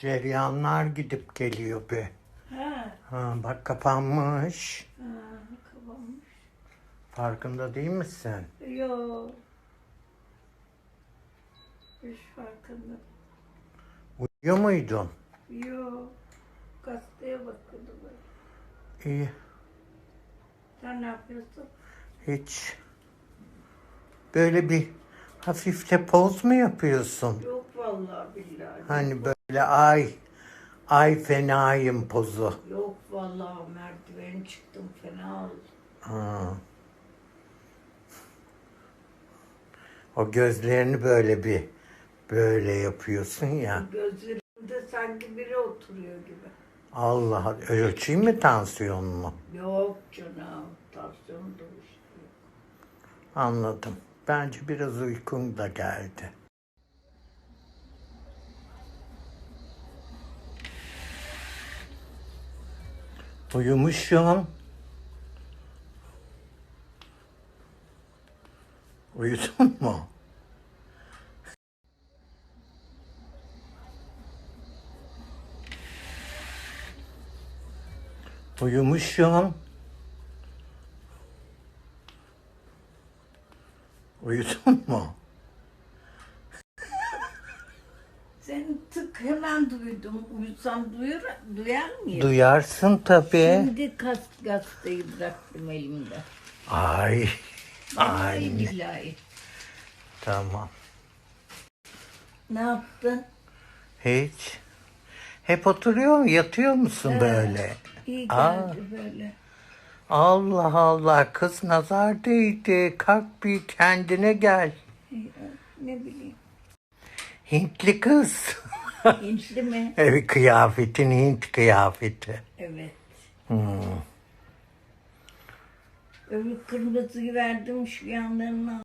Ceryanlar gidip geliyor be. Ha, Ha, bak kapanmış. ha kapanmış. Farkında değil misin? Yok. Hiç farkında. Uyuyor muydun? Yok. Gazeteye bakıyordum. İyi. Sen ne yapıyorsun? Hiç. Böyle bir hafif de poz mu yapıyorsun? Yok vallahi billahi. Hani böyle ay, ay fenayım pozu. Yok vallahi merdiven çıktım fena oldu. Ha. O gözlerini böyle bir böyle yapıyorsun ya. Gözlerimde sanki biri oturuyor gibi. Allah. Ölçeyim mi tansiyonunu? Yok canım. Tansiyon da bir şey yok. Anladım. Bence biraz uykun da geldi. Uyumuşum. Uyudun mu? Uyumuşum. Uyudun mu? Seni tık hemen duydum. Uyusam duyur, duyar mıyım? Duyarsın tabii. Şimdi kas, gazeteyi bıraktım elimde. Ay. Vallahi Ay. billahi. Tamam. Ne yaptın? Hiç. Hep oturuyor mu? Yatıyor musun böyle? İyi Aa. geldi böyle. Allah Allah kız nazar değdi. Kalk bir kendine gel. Ne bileyim. Hintli kız. Hintli mi? Evi kıyafetin Hint kıyafeti. Evet. Hmm. Öbür kırmızıyı verdim şu yanlarına